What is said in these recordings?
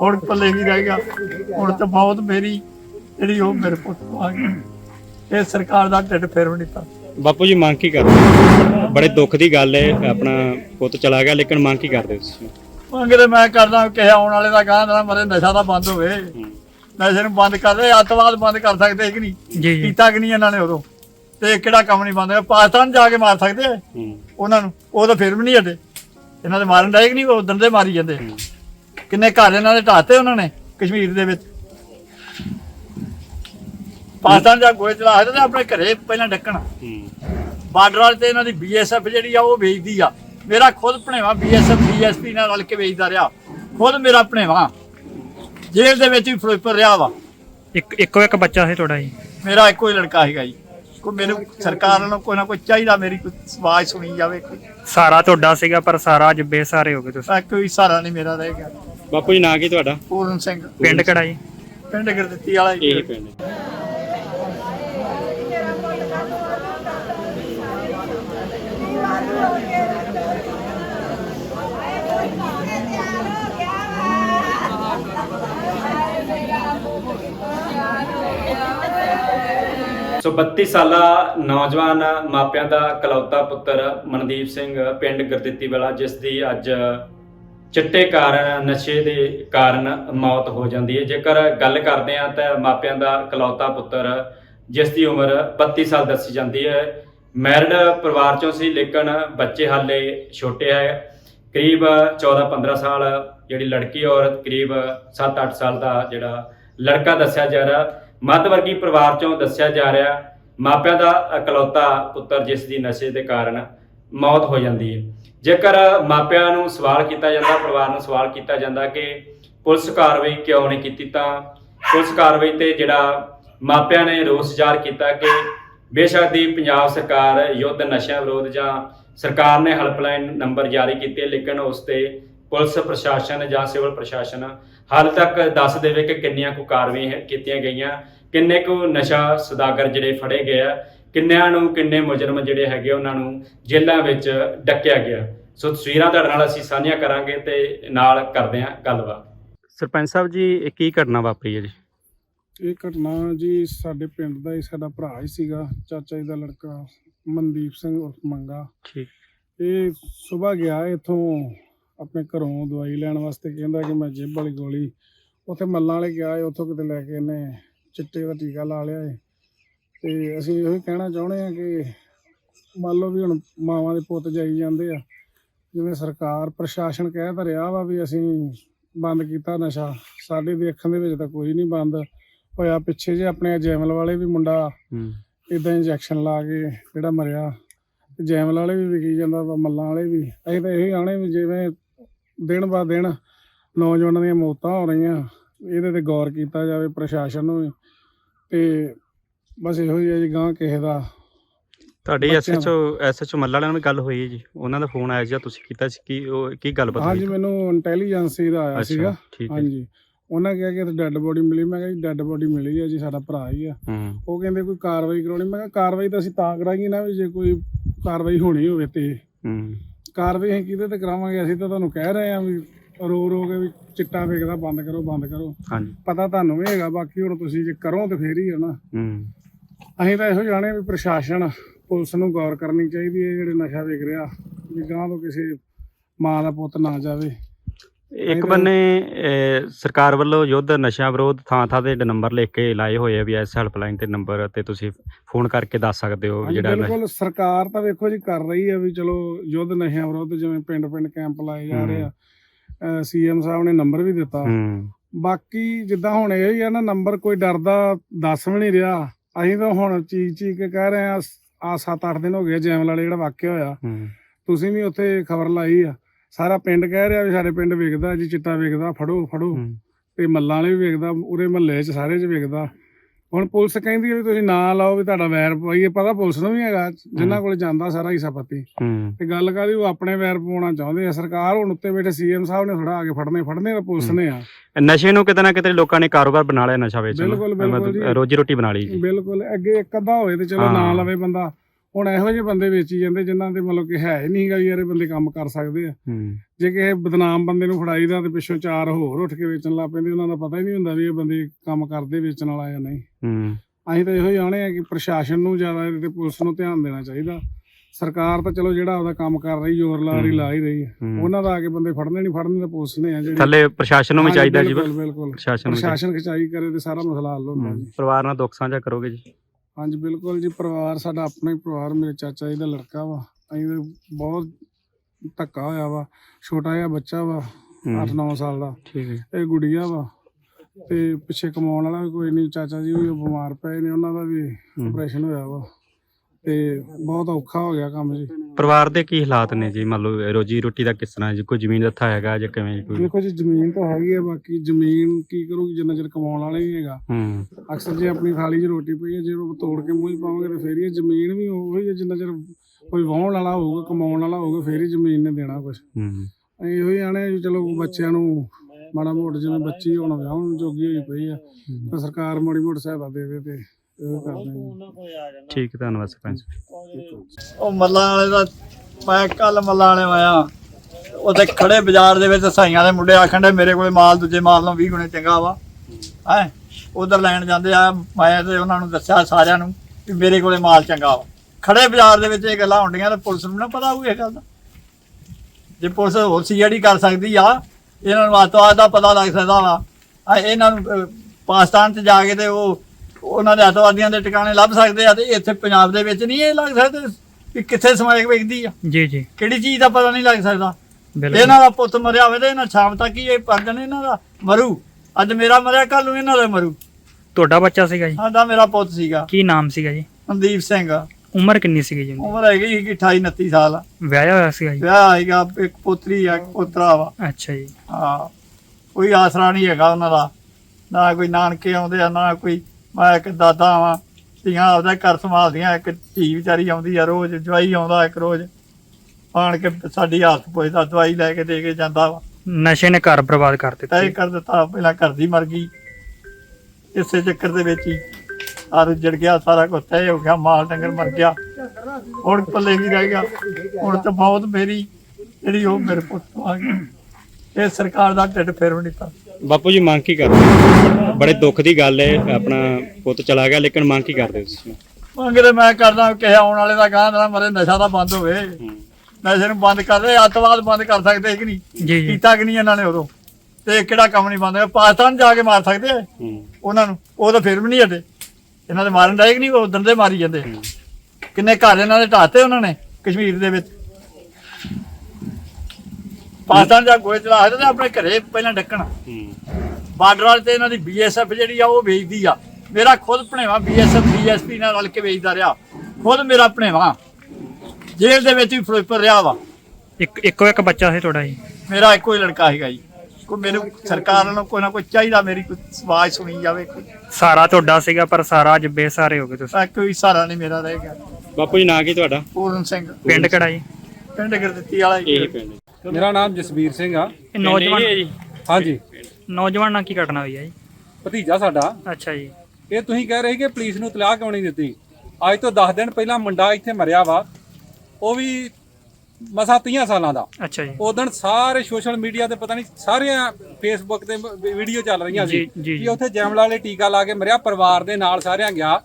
ਹੁਣ ਪੱਲੇ ਕੀ ਰਹੇਗਾ ਹੁਣ ਤਾਂ ਬਹੁਤ ਮੇਰੀ ਜਿਹੜੀ ਉਹ ਮੇਰੇ ਪੁੱਤ ਤੋਂ ਆ ਗਈ। ਇਹ ਸਰਕਾਰ ਦਾ ਢਿੱਡ ਫੇਰ ਵੀ ਨਹੀਂ ਪਾ ਬਾਪੂ ਜੀ ਮੰਗ ਕੀ ਕਰਦੇ ਬੜੇ ਦੁੱਖ ਦੀ ਗੱਲ ਹੈ ਆਪਣਾ ਪੁੱਤ ਚਲਾ ਗਿਆ ਲੇਕਿਨ ਮੰਗ ਕੀ ਕਰਦੇ ਤੁਸੀਂ? ਮੰਗਦੇ ਮੈਂ ਕਰਦਾ ਕਿ ਆਉਣ ਵਾਲੇ ਦਾ ਗਾਂ ਦਾ ਮਰੇ ਨਸ਼ਾ ਦਾ ਬੰਦ ਹੋਵੇ। ਨਸ਼ੇ ਨੂੰ ਬੰਦ ਕਰ ਦੇ ਅੱਤਵਾਦ ਬੰਦ ਕਰ ਸਕਦੇ ਕਿ ਨਹੀਂ? ਜੀ ਜੀ। ਕੀਤਾ ਕਿ ਨਹੀਂ ਇਹਨਾਂ ਨੇ ਉਦੋਂ? ਤੇ ਕਿਹੜਾ ਕੰਮ ਨਹੀਂ ਬੰਦ ਹੋਇਆ? ਪਾਕਿਸਤਾਨ ਜਾ ਕੇ ਮਾਰ ਸਕਦੇ ਉਹਨਾਂ ਨੂੰ? ਉਹ ਤਾਂ ਫਿਰ ਵੀ ਨਹੀਂ ਹਟੇ। ਇਹਨਾਂ ਦੇ ਮਾਰਨ ਦਾ ਕਿ ਨਹੀਂ? ਉਹ ਦੰਦੇ ਮਾਰੀ ਜਾਂਦੇ। ਕਿੰਨੇ ਘਰ ਇਹਨਾਂ ਦੇ ਢਾਤੇ ਉਹਨਾਂ ਨੇ ਕਸ਼ਮੀਰ ਦੇ ਵਿੱਚ? ਪਾਕਿਸਤਾਨ ਜਾ ਗੋਏ ਚਲਾ ਹਟਦੇ ਆਪਣੇ ਘਰੇ ਪਹਿਲਾਂ ਡੱਕਣ। ਹੂੰ। ਬਾਰਡਰ ਵਾਲੇ ਤੇ ਇਹਨਾਂ ਦੀ ਬੀਐਸਐਫ ਜਿਹੜੀ ਆ ਉਹ ਵੇਚਦੀ ਆ। ਮੇਰਾ ਖੁਦ ਭਣੇਵਾ ਬੀਐਸਐਫ ਬੀਐਸਪੀ ਨਾਲ ਰਲ ਕੇ ਵੇਚਦਾ ਰਿਹਾ। ਖੁਦ ਮੇਰਾ ਭਣੇਵਾ। ਜੇਲ੍ਹ ਦੇ ਵਿੱਚ ਵੀ ਫਿਰੋਜ਼ਪੁਰ ਰਿਹਾ ਵਾ। ਇੱਕ ਇੱਕੋ ਇੱਕ ਬੱਚਾ ਹੈ ਤੁਹਾਡਾ ਜੀ? ਮੇਰਾ ਇੱਕੋ ਹੀ ਲੜਕਾ ਹੈਗਾ ਜੀ। ਕੋਈ ਮੈਨੂੰ ਸਰਕਾਰ ਨੂੰ ਕੋਈ ਨਾ ਕੋਈ ਚਾਹੀਦਾ ਮੇਰੀ ਕੋਈ ਆਵਾਜ਼ ਸੁਣੀ ਜਾਵੇ ਕੋਈ। ਸਾਰਾ ਤੁਹਾਡਾ ਸੀਗਾ ਪਰ ਸਾਰਾ ਅੱਜ ਬੇਸਹਾਰੇ ਹੋ ਗਏ ਤੁਸੀਂ। ਕੋਈ ਸਹਾਰਾ ਨਹੀਂ ਮੇਰਾ ਰਹਿ ਗਿਆ। ਬਾਪੂ ਜੀ ਨਾਂ ਕੀ ਤੁਹਾਡਾ? ਪੂਰਨ ਸਿੰਘ। ਪਿੰਡ ਕਿਹੜਾ ਜੀ? ਪਿੰਡ ਗੁਰਦਿੱਤੀ ਵਾਲਾ ਜੀ। ਇਹੀ ਪਿੰਡ। ਹੈ। ਸੋ 32 ਸਾਲਾ ਨੌਜਵਾਨ ਮਾਪਿਆਂ ਦਾ ਕਲੌਤਾ ਪੁੱਤਰ ਮਨਦੀਪ ਸਿੰਘ ਪਿੰਡ ਗੁਰਦਿੱਤੀ ਵਾਲਾ ਜਿਸ ਦੀ ਅੱਜ ਚਿੱਟੇ ਕਾਰਨ, ਨਸ਼ੇ ਦੇ ਕਾਰਨ ਮੌਤ ਹੋ ਜਾਂਦੀ ਹੈ। ਜੇਕਰ ਗੱਲ ਕਰਦੇ ਹਾਂ ਤਾਂ ਮਾਪਿਆਂ ਦਾ ਇਕਲੌਤਾ ਪੁੱਤਰ, ਜਿਸ ਦੀ ਉਮਰ 32 ਸਾਲ ਦੱਸੀ ਜਾਂਦੀ ਹੈ। ਮੈਰਿਡ ਪਰਿਵਾਰ ਚੋਂ ਸੀ, ਲੇਕਿਨ ਬੱਚੇ ਹਾਲੇ ਛੋਟੇ ਹੈ। ਕਰੀਬ 14-15 ਸਾਲ ਜਿਹੜੀ ਲੜਕੀ ਔਰ ਕਰੀਬ 7-8 ਸਾਲ ਦਾ ਜਿਹੜਾ ਲੜਕਾ ਦੱਸਿਆ ਜਾ ਰਿਹਾ। ਮੱਧ ਵਰਗੀ ਪਰਿਵਾਰ ਚੋਂ ਦੱਸਿਆ ਜਾ ਰਿਹਾ, ਮਾਪਿਆਂ ਦਾ ਇਕਲੌਤਾ ਪੁੱਤਰ ਜਿਸ ਦੀ ਨਸ਼ੇ ਦੇ ਕਾਰਨ ਮੌਤ ਹੋ ਜਾਂਦੀ ਹੈ। ਜੇਕਰ ਮਾਪਿਆਂ ਨੂੰ ਸਵਾਲ ਕੀਤਾ ਜਾਂਦਾ, ਪਰਿਵਾਰ ਨੂੰ ਸਵਾਲ ਕੀਤਾ ਜਾਂਦਾ ਕਿ ਪੁਲਿਸ ਕਾਰਵਾਈ ਕਿਉਂ ਨਹੀਂ ਕੀਤੀ, ਤਾਂ ਪੁਲਿਸ ਕਾਰਵਾਈ ਤੇ ਜਿਹੜਾ ਮਾਪਿਆਂ ਨੇ ਰੋਸ ਜ਼ਾਹਰ ਕੀਤਾ ਕਿ ਬੇਸ਼ੱਕ ਦੀ ਪੰਜਾਬ ਸਰਕਾਰ ਯੁੱਧ ਨਸ਼ਿਆਂ ਵਿਰੋਧ ਜਾਂ ਸਰਕਾਰ ਨੇ ਹੈਲਪਲਾਈਨ ਨੰਬਰ ਜਾਰੀ ਕੀਤੇ, ਲੇਕਿਨ ਉਸ ਤੇ ਪੁਲਿਸ ਪ੍ਰਸ਼ਾਸਨ ਜਾਂ ਸਿਵਲ ਪ੍ਰਸ਼ਾਸਨ ਹਾਲ ਤੱਕ ਦੱਸ ਦੇਵੇ ਕਿ ਕਿੰਨੀਆਂ ਕੁ ਕਾਰਵਾਈਆਂ ਕੀਤੀਆਂ ਗਈਆਂ, ਕਿੰਨੇ ਕੁ ਨਸ਼ਾ ਸਦਾਗਰ ਜਿਹੜੇ ਫੜੇ ਗਏ ਆ। ਕਿੰਨਿਆਂ ਨੂੰ ਕਿੰਨੇ ਮੁਜਰਮ ਜਿਹੜੇ ਹੈਗੇ ਉਹਨਾਂ ਨੂੰ ਜੇਲ੍ਹਾਂ ਵਿੱਚ ਡੱਕਿਆ ਗਿਆ। ਸੋ ਤਸਵੀਰਾਂ ਤੁਹਾਡੇ ਨਾਲ ਅਸੀਂ ਸਾਂਝੀਆਂ ਕਰਾਂਗੇ ਤੇ ਨਾਲ ਕਰਦੇ ਹਾਂ ਗੱਲਬਾਤ। ਸਰਪੰਚ ਸਾਹਿਬ ਜੀ ਇਹ ਕੀ ਘਟਨਾ ਵਾਪਰੀ ਹੈ ਜੀ? ਇਹ ਘਟਨਾ ਜੀ ਸਾਡੇ ਪਿੰਡ ਦਾ ਹੀ ਸਾਡਾ ਭਰਾ ਹੀ ਸੀਗਾ ਚਾਚਾ ਜੀ ਦਾ ਲੜਕਾ ਮਨਦੀਪ ਸਿੰਘ ਉਰਫ ਮੰਗਾ। ਠੀਕ। ਇਹ ਸਵੇਰ ਗਿਆ ਇਥੋਂ ਆਪਣੇ ਘਰੋਂ ਦਵਾਈ ਲੈਣ ਵਾਸਤੇ ਕਹਿੰਦਾ ਕਿ ਮੈਂ ਜੇਬ ਵਾਲੀ ਗੋਲੀ ਉੱਥੇ ਮੱਲਾਂ ਵਾਲੇ ਗਿਆ ਏ ਉੱਥੋਂ ਕਿਤੇ ਲੈ ਕੇ ਇਹਨੇ ਚਿੱਟੇ ਦਾ ਟੀਕਾ ਲਾ ਲਿਆ ਏ। ਤੇ ਅਸੀਂ ਇਹੋ ਹੀ ਕਹਿਣਾ ਚਾਹੁੰਦੇ ਆ ਕਿ ਮੰਨ ਲਓ ਵੀ ਹੁਣ ਮਾਵਾਂ ਦੇ ਪੁੱਤ ਜਾਈ ਜਾਂਦੇ ਆ ਜਿਵੇਂ ਸਰਕਾਰ ਪ੍ਰਸ਼ਾਸਨ ਕਹਿ ਤਾਂ ਰਿਹਾ ਵਾ ਵੀ ਅਸੀਂ ਬੰਦ ਕੀਤਾ ਨਸ਼ਾ ਸਾਡੇ ਦੇਖਣ ਦੇ ਵਿੱਚ ਤਾਂ ਕੋਈ ਨਹੀਂ ਬੰਦ ਹੋਇਆ। ਪਿੱਛੇ ਜੇ ਆਪਣੇ ਜੈਮਲ ਵਾਲੇ ਵੀ ਮੁੰਡਾ ਇਦਾਂ ਇੰਜੈਕਸ਼ਨ ਲਾ ਕੇ ਜਿਹੜਾ ਮਰਿਆ ਜੈਮਲ ਵਾਲੇ ਵੀ ਵਿਕੀ ਜਾਂਦਾ ਵਾ ਮੱਲਾਂ ਵਾਲੇ ਵੀ। ਅਸੀਂ ਤਾਂ ਇਹੀ ਆਣੇ ਵੀ ਜਿਵੇਂ ਦਿਨ ਬਾ ਦਿਨ ਨੌਜਵਾਨਾਂ ਦੀਆਂ ਮੌਤਾਂ ਹੋ ਰਹੀਆਂ ਇਹਦੇ ਤੇ ਗੌਰ ਕੀਤਾ ਜਾਵੇ ਪ੍ਰਸ਼ਾਸਨ ਨੂੰ। ਤੇ ਬਸ ਇਹੋ ਹੀ ਹੈ ਜੀ ਗਾਂ ਕਿਸੇ ਦਾ ਤੁਹਾਡੀ ਬੱਚਿਆਂ ਐਸਐਚਓ ਐਸਐਚਓ ਮੱਲਾ ਵਾਲਿਆਂ ਨਾਲ ਵੀ ਗੱਲ ਹੋਈ ਹੈ ਜੀ। ਉਹਨਾਂ ਦਾ ਫੋਨ ਆਇਆ ਜਾਂ ਤੁਸੀਂ ਕੀਤਾ ਸੀ ਕੀ ਉਹ ਕੀ ਗੱਲਬਾਤ ਹਾਂਜੀ ਹੋਈ? ਮੈਨੂੰ ਇੰਟੈਲੀਜੈਂਸੀ ਦਾ ਆਇਆ ਸੀਗਾ। ਠੀਕ ਹੈ ਹਾਂਜੀ ਉਹਨਾਂ ਕਿਹਾ ਕਿ ਡੈੱਡ ਬੋਡੀ ਮਿਲੀ ਮੈਂ ਕਿਹਾ ਜੀ ਡੈੱਡ ਬੋਡੀ ਮਿਲੀ ਹੈ ਜੀ ਸਾਡਾ ਭਰਾ ਹੀ ਆ। ਹੂੰ। ਉਹ ਕਹਿੰਦੇ ਕੋਈ ਕਾਰਵਾਈ ਕਰਾਉਣੀ ਮੈਂ ਕਿਹਾ ਕਾਰਵਾਈ ਤਾਂ ਅਸੀਂ ਤਾਂ ਕਰਾਂਗੇ ਨਾ ਵੀ ਜੇ ਕੋਈ ਕਾਰਵਾਈ ਹੋਣੀ ਹੋਵੇ ਤੇ। ਹੂੰ। ਕਾਰਵਾਈ ਅਸੀਂ ਕਿਹਦੇ ਤੇ ਕਰਾਵਾਂਗੇ? ਅਸੀਂ ਤਾਂ ਤੁਹਾਨੂੰ ਕਹਿ ਰਹੇ ਹਾਂ ਵੀ ਰੋ ਰੋ ਕੇ ਵੀ ਚਿੱਟਾ ਵੇਚਦਾ ਬੰਦ ਕਰੋ ਬੰਦ ਕਰੋ। ਹਾਂਜੀ। ਪਤਾ ਤੁਹਾਨੂੰ ਵੀ ਹੈਗਾ ਬਾਕੀ ਹੁਣ ਤੁਸੀਂ ਜੇ ਕਰੋ ਤੇ ਫੇਰ ਹੀ ਹੈ ਨਾ। ਹੂੰ। ਅਸੀਂ ਤਾਂ ਇਹੋ ਜਾਣੇ ਵੀ ਪ੍ਰਸ਼ਾਸਨ ਪੁਲਿਸ ਨੂੰ ਗੌਰ ਕਰਨੀ ਚਾਹੀਦੀ ਹੈ ਜਿਹੜੇ ਨਸ਼ਾ ਵੇਚ ਰਿਹਾ ਵੀ ਗਾਂ ਤੋਂ ਕਿਸੇ ਮਾਂ ਦਾ ਪੁੱਤ ਨਾ ਜਾਵੇ। ਇੱਕ ਬੰਨੇ ਸਰਕਾਰ ਵੱਲੋਂ ਯੁੱਧ ਨਸ਼ਿਆਂ ਵਿਰੋਧ ਥਾਂ ਥਾਂ ਤੇ ਨੰਬਰ ਲਿਖ ਕੇ ਲਾਏ ਹੋਏ ਆ ਵੀ ਇਸ ਹੈਲਪਲਾਈਨ ਤੇ ਨੰਬਰ ਤੇ ਤੁਸੀਂ ਫੋਨ ਕਰਕੇ ਦੱਸ ਸਕਦੇ ਹੋ ਜਿਹੜਾ ਨਸ਼ਾ- ਬਿਲਕੁਲ ਸਰਕਾਰ ਤਾਂ ਵੇਖੋ ਜੀ ਕਰ ਰਹੀ ਹੈ ਵੀ ਚਲੋ ਯੁੱਧ ਨਸ਼ਿਆਂ ਵਿਰੁੱਧ ਜਿਵੇਂ ਪਿੰਡ ਪਿੰਡ ਕੈਂਪ ਲਾਏ ਜਾ ਰਹੇ ਆ। ਸੀਐਮ ਸਾਹਿਬ ਨੇ ਨੰਬਰ ਵੀ ਦਿੱਤਾ। ਬਾਕੀ ਜਿੱਦਾਂ ਹੁਣ ਇਹ ਹੀ ਆ ਨਾ ਨੰਬਰ ਕੋਈ ਡਰਦਾ ਦੱਸ ਵੀ ਨਹੀਂ ਰਿਹਾ। ਅਸੀਂ ਤਾਂ ਹੁਣ ਚੀਕ ਚੀਕ ਕੇ ਕਹਿ ਰਹੇ ਆ ਆ 7-8 ਦਿਨ ਹੋ ਗਏ ਜੈਮਲ ਵਾਲੇ ਜਿਹੜਾ ਵਾਕਿਆ ਹੋਇਆ। ਤੁਸੀਂ ਵੀ ਉੱਥੇ ਖਬਰ ਲਾਈ ਆ। ਸਾਰਾ ਪਿੰਡ ਕਹਿ ਰਿਹਾ ਵੀ ਸਾਡੇ ਪਿੰਡ ਵਿਕਦਾ ਜੀ ਚਿੱਟਾ ਵਿਕਦਾ ਫੜੋ ਫੜੋ। ਤੇ ਮੱਲਾਂ ਵਾਲੇ ਵੀ ਵਿਕਦਾ ਉਰੇ ਮਹੱਲੇ 'ਚ ਸਾਰੇ 'ਚ ਵਿਕਦਾ ਹੁਣ ਪੁਲਿਸ ਕਹਿੰਦੀ ਹੈ ਵੀ ਤੁਸੀਂ ਨਾ ਲਾਓ ਵੀ ਤੁਹਾਡਾ ਵੈਰ ਪਵਾਈਏ ਪਤਾ ਪੁਲਿਸ ਨੂੰ ਵੀ ਹੈਗਾ ਜਿਨ੍ਹਾਂ ਕੋਲ ਜਾਂਦਾ ਸਾਰਾ ਹਿੱਸਾ ਪੱਤੀ। ਤੇ ਗੱਲ ਕਾਦੀ ਉਹ ਆਪਣੇ ਵੈਰ ਪਵਾਉਣਾ ਚਾਹੁੰਦੇ ਆ। ਸਰਕਾਰ ਹੁਣ ਉੱਤੇ ਬੈਠੇ ਸੀਐਮ ਸਾਹਿਬ ਨੇ ਥੋੜਾ ਆ ਕੇ ਫੜਨੇ ਫੜਨੇ ਤਾਂ ਪੁਲਿਸ ਨੇ ਆ। ਨਸ਼ੇ ਨੂੰ ਕਿਤੇ ਨਾ ਕਿਤੇ ਲੋਕਾਂ ਨੇ ਕਾਰੋਬਾਰ ਬਣਾ ਲਿਆ ਨਸ਼ਾ ਵੇਚਣ ਜੀ। ਰੋਜੀ ਰੋਟੀ ਬਣਾ ਲਈ ਜੀ। ਬਿਲਕੁਲ ਅੱਗੇ ਇੱਕ ਅੱਧਾ ਹੋਵੇ ਤੇ ਚਲੋ। ਨਾ ਲਵੇ ਬੰਦਾ। ਹੁਣ ਇਹੋ ਜਿਹੇ ਬੰਦੇ ਵੇਚੀ ਜਾਂਦੇ ਜਿਨ੍ਹਾਂ ਦੇ ਮਤਲਬ ਕਿ ਹੈ ਹੀ ਨਹੀਂਗਾ ਯਾਰ ਇਹ ਬੰਦੇ ਕੰਮ ਕਰ ਸਕਦੇ ਆ। ਜੇ ਕਿਸੇ ਬਦਨਾਮ ਬੰਦੇ ਨੂੰ ਫੜਾਈਦਾ ਤੇ ਪਿੱਛੋਂ ਚਾਰ ਹੋਰ ਉੱਠ ਕੇ ਵੇਚਣ ਲੱਗ ਪੈਂਦੇ ਉਹਨਾਂ ਦਾ ਪਤਾ ਹੀ ਨਹੀਂ ਹੁੰਦਾ ਵੀ ਇਹ ਬੰਦੇ ਕੰਮ ਕਰਦੇ ਵੇਚਣ ਵਾਲਾ ਜਾਂ ਨਹੀਂ। ਹੂੰ। ਅਸੀਂ ਤਾਂ ਇਹੋ ਹੀ ਆਣੇ ਆ ਕਿ ਪ੍ਰਸ਼ਾਸਨ ਨੂੰ ਜ਼ਿਆਦਾ ਤੇ ਪੁਲਿਸ ਨੂੰ ਧਿਆਨ ਦੇਣਾ ਚਾਹੀਦਾ। ਸਰਕਾਰ ਤਾਂ ਚਲੋ ਜਿਹੜਾ ਉਹਦਾ ਕੰਮ ਕਰ ਰਹੀ ਜ਼ੋਰ ਲਾ ਰਹੀ ਲਾ ਹੀ ਰਹੀ ਹੈ। ਉਹਨਾਂ ਦਾ ਆ ਕੇ ਬੰਦੇ ਫੜਨੇ ਨਹੀਂ ਫੜਨੇ ਤਾਂ ਪੁਲਿਸ ਨੇ ਆ ਜਿਹੜੀ ਥੱਲੇ ਪ੍ਰਸ਼ਾਸਨ ਨੂੰ ਵੀ ਚਾਹੀਦਾ ਜੀ ਬਿਲਕੁਲ ਪ੍ਰਸ਼ਾਸਨ ਪ੍ਰਸ਼ਾਸਨ ਖਿਚਾਈ ਕਰੇ ਤੇ ਸਾਰਾ ਮਸਲਾ ਹੱਲ ਹੁੰਦਾ। ਜੀ। ਪਰਿਵਾਰ ਨਾਲ ਦੁੱਖ ਸਾਂਝਾ ਕਰੋਗੇ ਜੀ? ਹਾਂਜੀ ਬਿਲਕੁਲ ਜੀ। ਪਰਿਵਾਰ ਸਾਡਾ ਆਪਣਾ ਹੀ ਪਰਿਵਾਰ ਮੇਰੇ ਚਾਚਾ ਜੀ ਦਾ ਲੜਕਾ ਵਾ। ਅਸੀਂ ਬਹੁਤ ਧੱਕਾ ਹੋਇਆ ਵਾ। ਛੋਟਾ ਜਿਹਾ ਬੱਚਾ ਵਾ 8-9 ਸਾਲ ਦਾ। ਠੀਕ ਹੈ ਇਹ ਗੁੜੀਆ ਵਾ। ਤੇ ਪਿੱਛੇ ਕਮਾਉਣ ਵਾਲਾ ਵੀ ਕੋਈ ਨਹੀਂ ਚਾਚਾ ਜੀ ਵੀ ਬਿਮਾਰ ਪਏ ਨੇ ਉਹਨਾਂ ਦਾ ਵੀ ਆਪਰੇਸ਼ਨ ਹੋਇਆ ਵਾ। ਤੇ ਬਹੁਤ ਔਖਾ ਹੋ ਗਿਆ ਕੰਮ ਜੀ। ਪਰਿਵਾਰ ਦੇ ਕੀ ਹਾਲਾਤ ਨੇ ਜੀ? ਮੰਨ ਲਓ ਰੋਜੀ ਰੋਟੀ ਦਾ ਕਿਸ ਤਰ੍ਹਾਂ ਜੀ? ਕੋਈ ਜ਼ਮੀਨ ਜੱਥਾ ਹੈਗਾ ਜਾਂ ਕਿਵੇਂ ਕੋਈ ਦੇਖੋ ਜੀ ਜ਼ਮੀਨ ਤਾਂ ਹੈਗੀ ਆ ਬਾਕੀ ਜ਼ਮੀਨ ਕੀ ਕਰੂਗੀ ਜਿੰਨਾ ਚਿਰ ਕਮਾਉਣ ਵਾਲਾ ਹੀ ਹੈਗਾ। ਹੂੰ। ਅਕਸਰ ਜੇ ਆਪਣੀ ਥਾਲੀ 'ਚ ਰੋਟੀ ਪਈ ਹੈ ਜੇ ਉਹ ਤੋੜ ਕੇ ਮੂੰਹ 'ਚ ਪਾਵਾਂਗੇ ਤੇ ਫੇਰ ਹੀ ਜ਼ਮੀਨ ਵੀ ਉਹੀ ਹੈ ਜਿੰਨਾ ਚਿਰ ਕੋਈ ਵਾਹੁਣ ਵਾਲਾ ਹੋਊਗਾ ਕਮਾਉਣ ਵਾਲਾ ਹੋਊਗਾ ਫੇਰ ਹੀ ਜ਼ਮੀਨ ਨੇ ਦੇਣਾ ਕੁਝ ਹੂੰ। ਅਸੀਂ ਇਹੋ ਹੀ ਆਣੇ ਚਲੋ ਬੱਚਿਆਂ ਨੂੰ ਮਾੜਾ ਮੋਟ ਜਿਵੇਂ ਬੱਚੀ ਹੁਣ ਵਿਆਹਣ ਜੋਗੀ ਹੋਈ ਪਈ ਆ ਤਾਂ ਸਰਕਾਰ ਮਾੜੀ ਮੋਟ ਸਹਾਇਤਾ ਦੇ ਦੇ ਤੇ ਇਹ ਕਰਦੇ ਠੀਕ ਧੰਨਵਾਦ ਸਰਪੰਚ। ਉਹ ਮੱਲਾਂ ਵਾਲੇ ਦਾ ਮੈਂ ਕੱਲ ਮੱਲਾਂ ਵਾਲੇ ਆਇਆ ਉਹਦੇ ਖੜੇ ਬਾਜ਼ਾਰ ਦੇ ਵਿੱਚ ਸਾਈਆਂ ਦੇ ਮੁੰਡੇ ਆਖਣ ਦੇ ਮੇਰੇ ਕੋਲੇ ਮਾਲ ਦੂਜੇ ਮਾਲ ਨਾਲੋਂ 20 ਗੁਣੇ ਚੰਗਾ ਵਾ। ਹੈ? ਉਧਰ ਲੈਣ ਜਾਂਦੇ ਆ ਮੈਂ ਤੇ ਉਹਨਾਂ ਨੂੰ ਦੱਸਿਆ ਸਾਰਿਆਂ ਨੂੰ ਵੀ ਮੇਰੇ ਕੋਲੇ ਮਾਲ ਚੰਗਾ ਵਾ। ਖੜੇ ਬਾਜ਼ਾਰ ਦੇ ਵਿੱਚ ਇਹ ਗੱਲਾਂ ਹੁੰਦੀਆਂ ਤੇ ਪੁਲਿਸ ਨੂੰ ਨਾ ਪਤਾ ਹੋਊ ਇਹ ਗੱਲ ਦਾ। ਜੇ ਪੁਲਿਸ ਹੋਰ ਸੀਆਈਡੀ ਕਰ ਸਕਦੀ ਆ ਇਹਨਾਂ ਨੂੰ ਆਤਵਾਦ ਦਾ ਪਤਾ ਲੱਗ ਸਕਦਾ ਵਾ। ਆ ਇਹਨਾਂ ਨੂੰ ਅਹ, ਪਾਕਿਸਤਾਨ 'ਚ ਜਾ ਕੇ ਤੇ ਉਹ ਉਹਨਾਂ ਦੇ ਅੱਤਵਾਦੀਆਂ ਦੇ ਟਿਕਾਣੇ ਲੱਭ ਸਕਦੇ ਆ ਤੇ ਇੱਥੇ ਪੰਜਾਬ ਦੇ ਵਿੱਚ ਨਹੀਂ ਇਹ ਲੱਗ ਸਕਦੇ ਵੀ ਕਿੱਥੇ ਸਮਾਇਕ ਵੇਖਦੀ ਆ। ਜੀ ਜੀ। ਕਿਹੜੀ ਚੀਜ਼ ਦਾ ਪਤਾ ਨਹੀਂ ਲੱਗ ਸਕਦਾ। ਬਿਲਕੁਲ। ਇਹਨਾਂ ਦਾ ਪੁੱਤ ਮਰਿਆ ਹੋਵੇ ਤੇ ਇਹਨਾਂ ਸ਼ਾਮ ਤੱਕ ਹੀ ਇਹ ਪਰਜਣ ਇਹਨਾਂ ਦਾ ਮਰੂ। ਅੱਜ ਮੇਰਾ ਮਰਿਆ ਕੱਲ ਨੂੰ ਇਹਨਾਂ ਦਾ ਮਰੂ। ਤੁਹਾਡਾ ਬੱਚਾ ਸੀਗਾ ਜੀ? ਸਾਡਾ ਮੇਰਾ ਪੁੱਤ ਸੀਗਾ। ਕੀ ਨਾਮ ਸੀਗਾ ਜੀ? ਮਨਦੀਪ ਸਿੰਘ। ਉਮਰ ਕਿੰਨੀ ਸੀਗੀ ਜੀ? ਉਮਰ ਹੈਗੀ ਸੀ 28 29 ਸਾਲ। ਵਿਆਹਿਆ ਹੋਇਆ ਸੀਗਾ ਜੀ? ਵਿਆਹ ਹੈਗਾ ਇੱਕ ਪੁੱਤਰੀ ਆ ਇੱਕ ਪੁੱਤਰਾ ਵਾ। ਅੱਛਾ ਜੀ। ਹਾਂ ਕੋਈ ਆਸਰਾ ਨਹੀਂ ਹੈਗਾ ਉਹਨਾਂ ਦਾ। ਨਾ ਕੋਈ ਨਾਨਕੇ ਆਉਂਦੇ ਆ ਨਾ ਕੋਈ ਮੈਂ ਇੱਕ ਦਾਦਾ ਵਾਂ। ਧੀਆਂ ਆਪਦਾ ਘਰ ਸੰਭਾਲਦੀਆਂ ਇੱਕ ਧੀ ਵਿਚਾਰੀ ਆਉਂਦੀ ਆ ਰੋਜ਼ ਜਵਾਈ ਆਉਂਦਾ ਇੱਕ ਰੋਜ਼। ਆਣ ਕੇ ਸਾਡੀ ਹਾਲਤ ਪੁੱਛਦਾ ਦਵਾਈ ਲੈ ਕੇ ਦੇ ਕੇ ਜਾਂਦਾ ਵਾ। ਨਸ਼ੇ ਨੇ ਘਰ ਬਰਬਾਦ ਕਰ ਦਿੱਤਾ ਤੈਅ ਕਰ ਦਿੱਤਾ ਪਹਿਲਾਂ ਘਰ ਦੀ ਮਰ ਗਈ। ਇਸੇ ਚੱਕਰ ਦੇ ਵਿੱਚ ਹੀ ਆਰ ਜੜ ਗਿਆ ਸਾਰਾ ਕੁਝ ਤੈਅ ਹੋ ਗਿਆ ਮਾਲ ਡੰਗਰ ਮਰ ਗਿਆ। ਹੁਣ ਪੱਲੇ ਵੀ ਰਹਿ ਗਿਆ। ਹੁਣ ਤਾਂ ਬਹੁਤ ਮੇਰੀ ਜਿਹੜੀ ਉਹ ਮੇਰੇ ਪੁੱਤ ਤੋਂ ਆ ਗਈ। ਇਹ ਸਰਕਾਰ ਦਾ ਢਿੱਡ ਫੇਰ ਵੀ ਨਹੀਂ ਪਾ ਬਾਪੂ ਜੀ ਮੰਗ ਕੀ ਕਰਦੇ? ਬੜੇ ਦੁੱਖ ਦੀ ਗੱਲ ਹੈ ਆਪਣਾ ਪੁੱਤ ਚਲਾ ਗਿਆ ਲੇਕਿਨ ਮੰਗ ਕੀ ਕਰਦੇ ਤੁਸੀਂ? ਮੰਗਦੇ ਮੈਂ ਕਰਦਾ ਕਿ ਆਉਣ ਵਾਲੇ ਦਾ ਗਾਂ ਨਾ ਮਰੇ ਨਸ਼ਾ ਤਾਂ ਬੰਦ ਹੋਵੇ। ਨਸ਼ੇ ਨੂੰ ਬੰਦ ਕਰ ਦੇ ਅੱਤਵਾਦ ਬੰਦ ਕਰ ਸਕਦੇ ਕਿ ਨਹੀਂ? ਜੀ ਜੀ। ਕੀਤਾ ਕਿ ਨਹੀਂ ਇਹਨਾਂ ਨੇ ਉਦੋਂ? ਤੇ ਕਿਹੜਾ ਕੰਮ ਨਹੀਂ ਬੰਦ ਹੋਇਆ? ਪਾਕਿਸਤਾਨ ਜਾ ਕੇ ਮਾਰ ਸਕਦੇ ਆ ਉਹਨਾਂ ਨੂੰ? ਉਹ ਤਾਂ ਫਿਰ ਵੀ ਨਹੀਂ ਹਟੇ। ਇਹਨਾਂ ਦੇ ਮਾਰਨ ਦਾ ਕਿ ਨਹੀਂ ਉਹ ਉਦੋਂ ਦੇ ਮਾਰੀ ਜਾਂਦੇ। ਕਿੰਨੇ ਘਰ ਇਹਨਾਂ ਦੇ ਢਾਤੇ ਉਹਨਾਂ ਨੇ ਕਸ਼ਮੀਰ ਦੇ ਵਿੱਚ। ਪਾਕਿਸਤਾਨ ਜਾ ਗੋਏ ਚਲਾ ਹਟਦੇ ਆਪਣੇ ਘਰੇ ਪਹਿਲਾਂ ਡੱਕਣ। ਬਾਰਡਰ ਵਾਲੇ ਤੇ ਇਹਨਾਂ ਦੀ ਬੀਐਸਐਫ ਜਿਹੜੀ ਆ ਉਹ ਵੇਚਦੀ ਆ। ਮੇਰਾ ਖੁਦ ਭਣੇਵਾ ਬੀਐਸਐਫ ਬੀਐਸਪੀ ਨਾਲ ਰਲ ਕੇ ਵੇਚਦਾ ਰਿਹਾ। ਖੁਦ ਮੇਰਾ ਭਣੇਵਾ। ਜੇਲ੍ਹ ਦੇ ਵਿੱਚ ਵੀ ਫਿਰੋਜ਼ਪੁਰ ਰਿਹਾ ਵਾ। ਇੱਕ ਇੱਕੋ ਇੱਕ ਬੱਚਾ ਸੀ ਤੁਹਾਡਾ ਜੀ? ਮੇਰਾ ਇੱਕੋ ਹੀ ਲੜਕਾ ਹੈਗਾ ਜੀ। ਕੋਈ ਮੈਨੂੰ ਸਰਕਾਰ ਵੱਲੋਂ ਕੋਈ ਨਾ ਕੋਈ ਚਾਹੀਦਾ ਮੇਰੀ ਕੋਈ ਆਵਾਜ਼ ਸੁਣੀ ਜਾਵੇ ਕੋਈ। ਸਾਰਾ ਤੁਹਾਡਾ ਸੀਗਾ ਪਰ ਸਾਰਾ ਅੱਜ ਬੇਸਹਾਰੇ ਹੋ ਗਏ ਤੁਸੀਂ। ਤਾਂ ਕੋਈ ਸਹਾਰਾ ਨਹੀਂ ਮੇਰਾ ਰਹਿ ਗਿਆ। ਬਾਪੂ ਜੀ ਨਾਂ ਕੀ ਤੁਹਾਡਾ? ਪੂਰਨ ਸਿੰਘ। ਪਿੰਡ ਕਿਹੜਾ ਜੀ? ਪਿੰਡ ਗੁਰਦਿੱਤੀ ਵਾਲਾ ਜੀ ਪਿੰਡ ਮੇਰਾ ਨਾਮ ਜਸਵੀਰ ਸਿੰਘ ਆ। ਇਹ ਨੌਜਵਾਨ ਹਾਂਜੀ। ਨੌਜਵਾਨ ਨਾਲ ਕੀ ਘਟਨਾ ਹੋਈ ਹੈ ਜੀ? ਭਤੀਜਾ ਸਾਡਾ। ਅੱਛਾ ਜੀ। ਇਹ ਤੁਸੀਂ ਕਹਿ ਰਹੇ ਕਿ ਪੁਲਿਸ ਨੂੰ ਤਲਾਹ ਕਿਉਂ ਨਹੀਂ ਦਿੱਤੀ? ਅੱਜ ਤੋਂ 10 ਦਿਨ ਪਹਿਲਾਂ ਮੁੰਡਾ ਇੱਥੇ ਮਰਿਆ ਵਾ। ਉਹ ਵੀ ਮਸਾ 30 ਸਾਲਾਂ ਦਾ। ਅੱਛਾ ਜੀ। ਉਦੋਂ ਸਾਰੇ ਸੋਸ਼ਲ ਮੀਡੀਆ ਤੇ ਪਤਾ ਨਹੀਂ ਸਾਰੇ ਫੇਸਬੁੱਕ ਤੇ ਵੀਡੀਓ ਚੱਲ ਰਹੀਆਂ ਸੀ ਕਿ ਉੱਥੇ ਜੈਮਲਾ ਵਾਲੇ ਟੀਕਾ ਲਾ ਕੇ ਮਰਿਆ ਪਰਿਵਾਰ ਦੇ ਨਾਲ ਸਾਰਿਆਂ ਗਿਆ।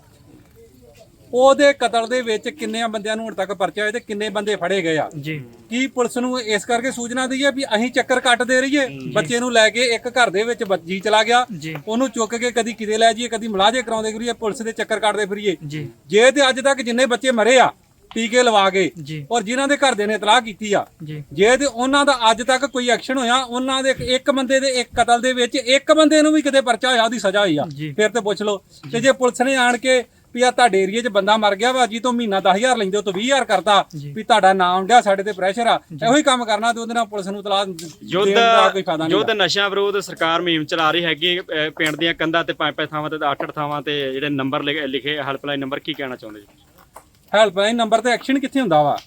ਉਹਦੇ ਕਤਲ ਦੇ ਵਿੱਚ ਕਿੰਨੇ ਬੰਦਿਆਂ ਨੂੰ ਹੁਣ ਤੱਕ ਪਰਚਾ ਹੋਇਆ ਤੇ ਕਿੰਨੇ ਬੰਦੇ ਫੜੇ ਗਏ ਆ? ਜੀ। ਕੀ ਪੁਲਿਸ ਨੂੰ ਇਸ ਕਰਕੇ ਸੂਚਨਾ ਦਈਏ ਵੀ ਅਸੀਂ ਚੱਕਰ ਕੱਟ ਦੇ ਰਹੀਏ ਬੱਚੇ ਨੂੰ ਲੈ ਕੇ ਇੱਕ ਘਰ ਦੇ ਵਿੱਚ ਬ- ਜੀ ਚਲਾ ਗਿਆ। ਉਹਨੂੰ ਚੁੱਕ ਕੇ ਕਦੀ ਕਿਤੇ ਲੈ ਜਾਈਏ ਕਦੀ ਮਲਾਜੇ ਕਰਾਉਂਦੇ ਫਿਰੀਏ ਪੁਲਿਸ ਦੇ ਚੱਕਰ ਕੱਟਦੇ ਫਿਰੀਏ। ਜੀ। ਜੇ ਤੇ ਅੱਜ ਤੱਕ ਜਿੰਨੇ ਬੱਚੇ ਮਰੇ ਆ ਟੀਕੇ ਲਵਾ ਕੇ ਜੀ। ਔਰ ਜਿਨ੍ਹਾਂ ਦੇ ਘਰਦਿਆਂ ਨੇ ਇਤਲਾਹ ਕੀਤੀ ਆ ਜੀ। ਜੇ ਤੇ ਉਹਨਾਂ ਦਾ ਅੱਜ ਤੱਕ ਕੋਈ ਐਕਸ਼ਨ ਹੋਇਆ ਉਹਨਾਂ ਦੇ ਇੱਕ ਬੰਦੇ ਦੇ ਇੱਕ ਕਤਲ ਦੇ ਵਿੱਚ ਇੱਕ ਬੰਦੇ ਨੂੰ ਵੀ ਕਿਤੇ ਪਰਚਾ ਹੋਇਆ ਉਹਦੀ ਸਜ਼ਾ ਹੋਈ ਆ। ਜੀ। ਫਿਰ ਤੇ ਪੁੱਛ ਲਓ। ਤੇ ਜੇ ਪੁਲਿਸ ਨੇ ਆਣ ਕੇ ਵੀ ਆ ਤੁਹਾਡੇ ਏਰੀਏ 'ਚ ਬੰਦਾ ਮਰ ਗਿਆ ਵਾ ਜੀ ਤੋਂ ਮਹੀਨਾ 10000 ਲੈਂਦੇ ਹੋ ਤੋਂ 20000 ਕਰਤਾ ਜੀ। ਵੀ ਤੁਹਾਡਾ ਨਾਮ ਡਿਆ ਸਾਡੇ ਤੇ ਪ੍ਰੈਸ਼ਰ ਆ ਇਹੋ ਹੀ ਕੰਮ ਕਰਨਾ ਤੇ ਉਹਦੇ ਨਾਲ ਪੁਲਿਸ ਨੂੰ ਤਲਾਹ ਯੁੱਧ ਦੇਣ ਦਾ ਕੋਈ ਫਾਇਦਾ ਨਹੀਂ ਯੁੱਧ ਨਸ਼ਿਆਂ ਵਿਰੋਧ ਸਰਕਾਰ ਮੁਹਿੰਮ ਚਲਾ ਰਹੀ ਹੈਗੀ ਅਹ ਪਿੰਡ ਦੀਆਂ ਕੰਧਾਂ ਤੇ ਪੰਜ ਪੰਜ ਥਾਵਾਂ ਤੇ ਅੱਠ ਅੱਠ ਥਾਵਾਂ ਤੇ ਜਿਹੜੇ ਨੰਬਰ ਲਿਖੇ ਹੈਲਪਲਾਈਨ ਨੰਬਰ ਕੀ ਕਹਿਣਾ ਚਾਹੁੰਦੇ ਜੀ? ਹੈਲਪਲਾਈਨ ਨੰਬਰ ਤੇ ਐਕਸ਼ਨ ਕਿੱਥੇ ਹੁੰਦਾ ਵਾ?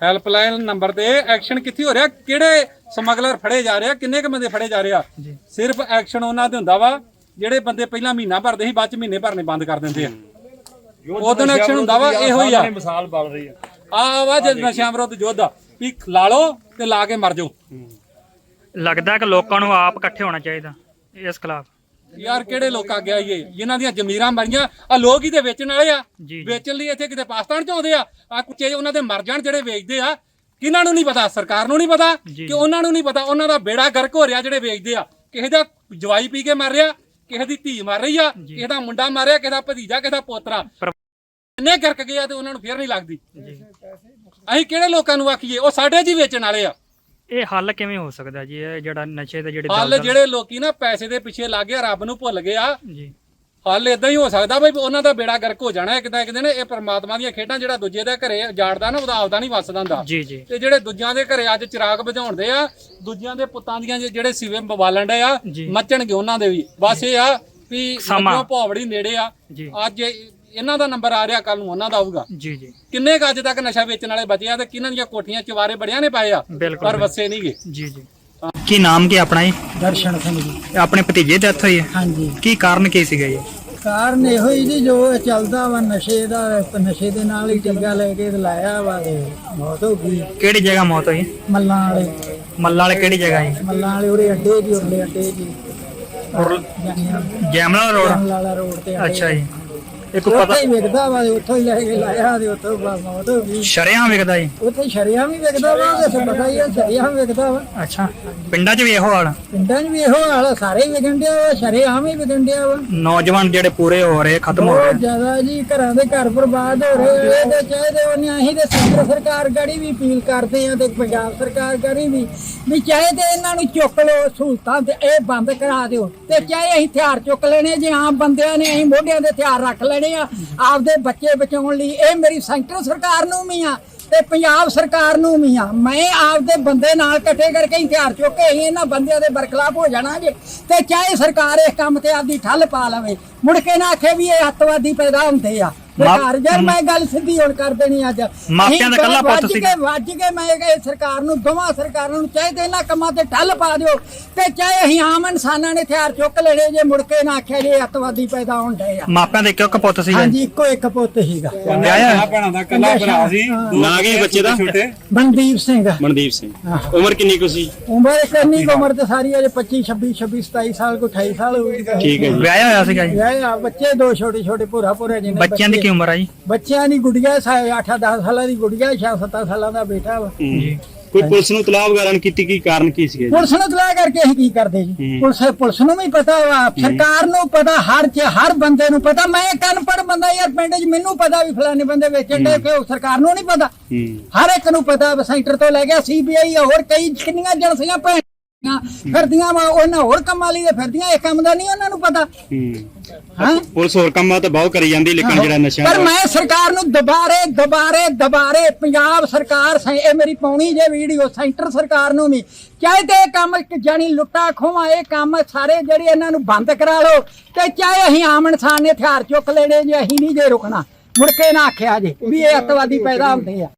ਹੈਲਪਲਾਈਨ ਨੰਬਰ ਤੇ ਐਕਸ਼ਨ ਕਿੱਥੇ ਹੋ ਰਿਹਾ? ਕਿਹੜੇ ਸਮਗਲਰ ਫੜੇ ਜਾ ਰਹੇ ਆ? ਕਿੰਨੇ ਕ ਬੰਦੇ ਫੜੇ ਜਾ ਰਹੇ ਆ। ਸਿਰਫ ਐਕਸ਼ਨ ਉਹਨਾਂ ਤੇ ਹੁੰਦਾ ਵਾ ਜਿਹੜੇ ਬੰਦੇ ਪਹਿਲਾਂ ਮਹੀਨਾ ਭਰਦੇ ਸੀ ਬਾਅਦ ਚ ਮਹੀਨੇ ਭਰਨੇ ਬੰਦ ਕਰ ਦਿੰਦੇ ਆ। ਉਦੋਂ ਐਕਸ਼ਨ ਹੁੰਦਾ ਵਾ ਇਹੋ ਹੀ ਆ। ਮਿਸਾਲ ਬਣ ਰਹੀ ਆ। ਆ ਵਾ ਜੇ ਨਸ਼ਿਆਂ ਵਿਰੁੱਧ ਯੁੱਧ ਆ, ਵੀ ਲਾ ਲਓ ਤੇ ਲਾ ਕੇ ਮਰ ਜਾਓ। ਲੱਗਦਾ ਕਿ ਲੋਕਾਂ ਨੂੰ ਆਪ ਇਕੱਠੇ ਹੋਣਾ ਚਾਹੀਦਾ ਇਸ ਖਿਲਾਫ। ਯਾਰ ਕਿਹੜੇ ਲੋਕ ਆ ਗਿਆ ਇਹ? ਜਿਨ੍ਹਾਂ ਦੀਆਂ ਜ਼ਮੀਰਾਂ ਮਰੀਆਂ ਆ ਲੋਕ ਹੀ ਤੇ ਵੇਚਣ ਵਾਲੇ ਆ। ਵੇਚਣ ਲਈ ਇੱਥੇ ਕਿਤੇ ਪਾਕਿਸਤਾਨ ਚ ਆਉਂਦੇ ਆ। ਆ ਕੁੱਚੇ ਉਹਨਾਂ ਦੇ ਮਰ ਜਾਣ ਜਿਹੜੇ ਵੇਚਦੇ ਆ ਕਿਹਨਾਂ ਨੂੰ ਨਹੀਂ ਪਤਾ? ਸਰਕਾਰ ਨੂੰ ਨਹੀਂ ਪਤਾ। ਕਿ ਉਹਨਾਂ ਨੂੰ ਨਹੀਂ ਪਤਾ? ਉਹਨਾਂ ਦਾ ਬੇੜਾ ਗਰਕ ਹੋ ਰਿਹਾ ਜਿਹੜੇ ਵੇਚਦੇ ਆ। ਕਿਸੇ ਦਾ ਜਵਾਈ ਪੀ ਕੇ ਮਰ ਰਿਹਾ ਕਿਸੇ ਦੀ ਧੀ ਮਰ ਰਹੀ ਆ ਕਿਸੇ ਦਾ ਮੁੰਡਾ ਮਰ ਰਿਹਾ ਕਿਸੇ ਦਾ ਭਤੀਜਾ ਕਿਸੇ ਦਾ ਪੋਤਰਾ। ਇੰਨੇ ਗਰਕ ਗਏ ਆ ਤੇ ਉਹਨਾਂ ਨੂੰ ਫੇਰ ਨਹੀਂ ਲੱਗਦੀ। ਅਸੀਂ ਕਿਹੜੇ ਲੋਕਾਂ ਨੂੰ ਆਖੀਏ? ਉਹ ਸਾਡੇ ਜੀ ਵੇਚਣ ਵਾਲੇ ਆ। ਇਹ ਹੱਲ ਕਿਵੇਂ ਹੋ ਸਕਦਾ ਜੀ? ਇਹ ਜਿਹੜਾ ਨਸ਼ੇ ਦੇ ਜਿਹੜੇ ਹੱਲ ਦਲਦਲ- ਜਿਹੜੇ ਲੋਕੀ ਨਾ ਪੈਸੇ ਦੇ ਪਿੱਛੇ ਲੱਗ ਗਏ ਰੱਬ ਨੂੰ ਭੁੱਲ ਗਏ ਆ ਜੀ। ਹੱਲ ਇਦਾਂ ਹੀ ਹੋ ਸਕਦਾ ਬਈ ਉਹਨਾਂ ਦਾ ਬੇੜਾ ਗਰਕ ਹੋ ਜਾਣਾ ਇੱਕ ਤਾਂ ਇੱਕ ਦਿਨ ਇਹ ਪ੍ਰਮਾਤਮਾ ਦੀਆਂ ਖੇਡਾਂ ਜਿਹੜਾ ਦੂਜੇ ਦੇ ਘਰੇ ਜਾੜਦਾ ਨਾ ਉਹਦਾ ਆਪਦਾ ਨਹੀਂ ਵਸਦਾ ਹੁੰਦਾ ਜੀ ਜੀ। ਤੇ ਜਿਹੜੇ ਦੂਜਿਆਂ ਦੇ ਘਰੇ ਅੱਜ ਚਿਰਾਗ ਬੁਝਾਉਂਦੇ ਆ ਦੂਜਿਆਂ ਦੇ ਪੁੱਤਾਂ ਦੀਆਂ ਜੇ- ਜਿਹੜੇ ਸਿਵੇ ਬਵਾਲਣ ਦੇ ਆ ਜੀ। ਮੱਚਣਗੇ ਉਹਨਾਂ ਦੇ ਵੀ। ਬਸ ਇਹ ਆ ਵੀ ਸਮਾਂ। ਮੱਝੋਂ ਭੌਵੜੀ ਨੇੜੇ ਆ। ਜੀ। ਅੱਜ ਇਹ- ਇਹਨਾਂ ਦਾ ਨੰਬਰ ਆ ਰਿਹਾ ਕੱਲ ਨੂੰ ਉਹਨਾਂ ਦਾ ਆਊਗਾ। ਜੀ ਜੀ। ਕਿੰਨੇ ਕੁ ਅੱਜ ਤੱਕ ਨਸ਼ਾ ਵੇਚਣ ਵਾਲੇ ਬਚੇ ਆ ਤੇ ਕਿਹਨਾਂ ਦੀਆਂ ਕੋਠੀਆਂ ਚਵਾਰੇ ਬੜਿਆਂ ਨੇ ਪਾਏ ਆ? ਬਿਲਕੁਲ ਪਰ ਵਸੇ ਨਹੀਂਗੇ ਜੀ ਜੀ। ਕੀ ਨਾਮ ਕੀ ਆਪਣਾ ਜੀ? ਦਰਸ਼ਨ ਸਿੰਘ ਜੀ। ਆਪਣੇ ਭਤੀਜੇ ਦੀ ਡੈਥ ਹੋਈ ਹੈ ਹਾਂਜੀ। ਕੀ ਕਾਰਨ ਕੀ ਸੀਗਾ ਜੀ? ਕਾਰਨ ਇਹੋ ਹੀ ਜੀ ਜੋ ਇਹ ਚੱਲਦਾ ਵਾ ਨਸ਼ੇ ਦਾ ਨਸ਼ੇ ਦੇ ਨਾਲ ਹੀ ਟੀਕਾ ਲੈ ਕੇ ਤੇ ਲਾਇਆ ਵਾ ਤੇ ਮੌਤ ਹੋ ਗਈ। ਕਿਹੜੀ ਜਗ੍ਹਾ ਮੌਤ ਹੋਈ? ਮੱਲਾਂ ਵਾਲੇ। ਮੱਲਾ ਵਾਲੇ ਕਿਹੜੀ ਜਗ੍ਹਾ ਜੀ? ਮੱਲਾਂ ਵਾਲੇ ਉਹਦੇ ਅੱਡੇ ਜੀ ਉਹਦੇ ਅੱਡੇ ਜੀ। ਜੈਮਲਾ ਰੋਡ? ਲਾਲਾ ਰੋਡ ਤੇ ਅੱਡੇ। ਅੱਛਾ ਜੀ। ਇਹ ਕੋਈ ਪਤਾ ਉੱਥੇ ਹੀ ਵਿਕਦਾ ਵਾ ਉੱਥੋਂ ਹੀ ਲੈ ਕੇ ਲਾਇਆ ਤੇ ਉੱਥੋਂ ਬਾ- ਮੌਤ ਹੋ ਗਈ ਸ਼ਰਿਆਂ ਵਿਕਦਾ ਜੀ? ਉੱਥੇ ਸ਼ਰਿਆਂ ਵੀ ਵਿਕਦਾ ਵਾ ਤੇ ਪਤਾ ਹੀ ਆ ਸ਼ਰਿਆਂ ਵਿਕਦਾ ਵਾ। ਅੱਛਾ। ਪਿੰਡਾਂ 'ਚ ਵੀ ਇਹੋ ਹਾਲ? ਪਿੰਡਾਂ 'ਚ ਵੀ ਇਹੋ ਹਾਲ ਆ, ਸਾਰੇ ਹੀ ਵਿਕਣ ਡਿਆ ਵਾ ਸ਼ਰਿਆਂ ਵੀ ਵਿਕਣ ਡਿਆ ਵਾ। ਨੌਜਵਾਨ ਜਿਹੜੇ ਪੂਰੇ ਹੋ ਰਹੇ ਖਤਮ ਹੋ ਬਹੁਤ ਰਹੇ। ਜ਼ਿਆਦਾ ਜੀ ਘਰਾਂ ਦੇ ਘਰ ਬਰਬਾਦ ਹੋ ਰਹੇ ਆ ਤੇ ਚਾਹਦੇ ਉਹਨੇ ਅਸੀਂ ਤੇ ਕੇਂਦਰ ਸਰਕਾਰ ਗੜੀ ਵੀ ਅਪੀਲ ਕਰਦੇ ਆ ਤੇ ਪੰਜਾਬ ਸਰਕਾਰ ਗੜੀ ਵੀ ਵੀ ਚਾਹੇ ਤੇ ਇਹਨਾਂ ਨੂੰ ਚੁੱਕ ਲਓ ਸਹੂਲਤਾਂ ਤੇ ਇਹ ਬੰਦ ਕਰਾ ਦਿਓ ਤੇ ਚਾਹੇ ਅਸੀਂ ਹਥਿਆਰ ਚੁੱਕ ਲੈਣੇ ਜੇ ਆਮ ਬੰਦਿਆਂ ਨੇ ਅਸੀਂ ਮੋਢਿਆਂ ਦੇ ਹਥਿਆਰ ਰੱਖ ਲੈਣੇ ਆ, ਆਪਦੇ ਬੱਚੇ ਬਚਾਉਣ ਲਈ। ਇਹ ਮੇਰੀ ਸੈਂਟਰ ਸਰਕਾਰ ਨੂੰ ਵੀ ਆ ਤੇ ਪੰਜਾਬ ਸਰਕਾਰ ਨੂੰ ਵੀ ਆ। ਮੈਂ ਆਪਦੇ ਬੰਦੇ ਨਾਲ ਇਕੱਠੇ ਕਰਕੇ ਹਥਿਆਰ ਚੁੱਕ ਕੇ ਇਹਨਾਂ ਬੰਦਿਆਂ ਦੇ ਬਰਖਲਾਫ ਹੋ ਜਾਣਾ ਜੇ ਤੇ ਚਾਹੇ ਸਰਕਾਰ ਇਸ ਕੰਮ ਤੇ ਆਪਦੀ ਠੱਲ ਪਾ ਲਵੇ। ਮੁੜ ਕੇ ਨਾ ਆਖੇ ਵੀ ਇਹ ਅੱਤਵਾਦੀ ਪੈਦਾ ਹੁੰਦੇ ਆ। ਸਰਕਾਰ ਯਾਰ ਮੈਂ ਗੱਲ ਸਿੱਧੀ ਹੁਣ ਕਰ ਦੇਣੀ ਅੱਜ। ਮਾਪਿਆਂ ਦਾ ਇਕੱਲਾ ਪੁੱਤ। ਕੇ ਵੱਜ ਕੇ ਮੈਂ ਇਹ ਸਰਕਾਰ ਨੂੰ ਦੋਵਾਂ ਸਰਕਾਰਾਂ ਨੂੰ ਚਾਹੇ ਤੇ ਇਹਨਾਂ ਕੰਮਾਂ ਤੇ ਠੱਲ ਪਾ ਦਿਓ ਤੇ ਚਾਹੇ ਅਸੀਂ ਆਮ ਇਨਸਾਨਾਂ ਨੇ ਹਥਿਆਰ ਚੁੱਕ ਲੈਣੇ ਜੇ ਮੁੜ ਕੇ ਨਾ ਆਖਿਆ ਜੇ ਅੱਤਵਾਦੀ ਪੈਦਾ ਹੁੰਦੇ ਆ। ਮਾਪਿਆਂ ਦੇ ਕਿਉਂ ਪੁੱਤ ਸੀ ਹਾਂਜੀ ਇੱਕੋ ਇੱਕ ਪੁੱਤ ਸੀਗਾ। ਵਿਆਹਿਆ ਭੈਣਾਂ ਦਾ ਕੱਲਾ ਭਰਾ ਸੀ। ਨਾਂ ਕੀ ਬੱਚੇ ਦਾ? ਮਨਦੀਪ ਸਿੰਘ। ਮਨਦੀਪ ਸਿੰਘ। ਉਮਰ ਕਿੰਨੀ ਕੁ ਸੀ? ਉਮਰ ਕਿੰਨੀ ਕੁ ਉਮਰ ਤੇ ਸਾਰੀ ਅਜੇ 25 26 26 27 ਸਾਲ ਕੋ 28 ਸਾਲ ਠੀਕ ਹੈ ਜੀ। ਵਿਆਹਿਆ ਹੋਇਆ ਸੀਗਾ ਜੀ? ਵਿਆਹ ਆ ਬੱਚੇ ਦੋ ਛੋਟੇ ਛੋਟੇ ਭੂਰਾ ਭੂਰਾ ਜਿਹਨੇ ਬੱਚਿਆਂ ਦੀ ਕੀ ਉਮਰ ਆ ਜੀ? ਬੱਚਿਆਂ ਦੀ ਗੁੜੀਆ 8 10 ਸਾਲਾਂ ਦੀ ਗੁੜੀਆ 6 7 ਸਾਲਾਂ ਦਾ ਬੇਟਾ ਵਾ। ਕੋਈ ਪੁਲਿਸ ਨੂੰ ਤਲਾਬ ਵਗੈਰਾ ਨਹੀਂ ਕੀਤੀ ਕੀ ਕਾਰਨ ਕੀ ਜੀ? ਪੁਲਿਸ ਨੂੰ ਤਲਾ ਕਰਕੇ ਅਸੀਂ ਕੀ ਕਰਦੇ ਜੀ। ਪੁਲਿਸ ਪੁਲਿਸ ਨੂੰ ਵੀ ਪਤਾ ਵਾ ਸਰਕਾਰ ਨੂੰ ਪਤਾ ਹਰ ਚ ਹਰ ਬੰਦੇ ਨੂੰ ਪਤਾ। ਮੈਂ ਇੱਕ ਅਨਪੜ੍ਹ ਬੰਦਾ ਯਾਰ ਪਿੰਡ 'ਚ ਮੈਨੂੰ ਪਤਾ ਵੀ ਫਲਾਣੇ ਬੰਦੇ ਵੇਚਣ ਦੇ ਕਿ ਸਰਕਾਰ ਨੂੰ ਨਹੀਂ ਪਤਾ। ਹਰ ਇੱਕ ਨੂੰ ਪਤਾ ਸੈਂਟਰ ਤੋਂ ਲੈ ਗਿਆ ਸੀਬੀਆਈ ਹੋਰ ਕਈ ਕਿੰਨੀਆਂ ਏਜੰਸੀਆਂ ਭੈਣਾਂ ਫਿਰਦੀਆਂ ਵਾ ਉਹਨਾਂ ਹੋਰ ਕੰਮਾਂ ਲਈ ਤੇ ਫਿਰਦੀਆਂ ਇਹ ਕੰਮ ਦਾ ਨਹੀਂ ਉਹਨਾਂ ਨੂੰ ਪਤਾ। ਹੂੰ। ਪੁਲਿਸ ਹੋਰ ਕੰਮਾਂ ਤੇ ਬਹੁਤ ਕਰੀ ਜਾਂਦੀ ਲੇਕਿਨ ਜਿਹੜਾ ਨਸ਼ਿਆਂ ਪਰ ਮੈਂ ਸਰਕਾਰ ਨੂੰ ਦੁਬਾਰੇ ਦੁਬਾਰੇ ਦੁਬਾਰੇ ਪੰਜਾਬ ਸਰਕਾਰ ਸੈ- ਇਹ ਮੇਰੀ ਪਾਉਣੀ ਜੇ ਵੀਡੀਓ ਸੈਂਟਰ ਸਰਕਾਰ ਨੂੰ ਵੀ ਚਾਹੇ ਤੇ ਇਹ ਕੰਮ ਜਾਨੀ ਲੁੱਟਾ ਖੋਵਾ ਇਹ ਕੰਮ ਸਾਰੇ ਜਿਹੜੇ ਇਹਨਾਂ ਨੂੰ ਬੰਦ ਕਰਾ ਲਓ ਤੇ ਚਾਹੇ ਅਸੀਂ ਆਮ ਇਨਸਾਨ ਨੇ ਹਥਿਆਰ ਚੁੱਕ ਲੈਣੇ ਜੇ ਅਸੀਂ ਨਹੀਂ ਜੇ ਰੁਕਣਾ। ਮੁੜ ਕੇ ਨਾ ਆਖਿਆ ਜੇ ਵੀ ਇਹ ਅੱਤਵਾਦੀ ਪੈਦਾ ਹੁੰਦੇ ਆ।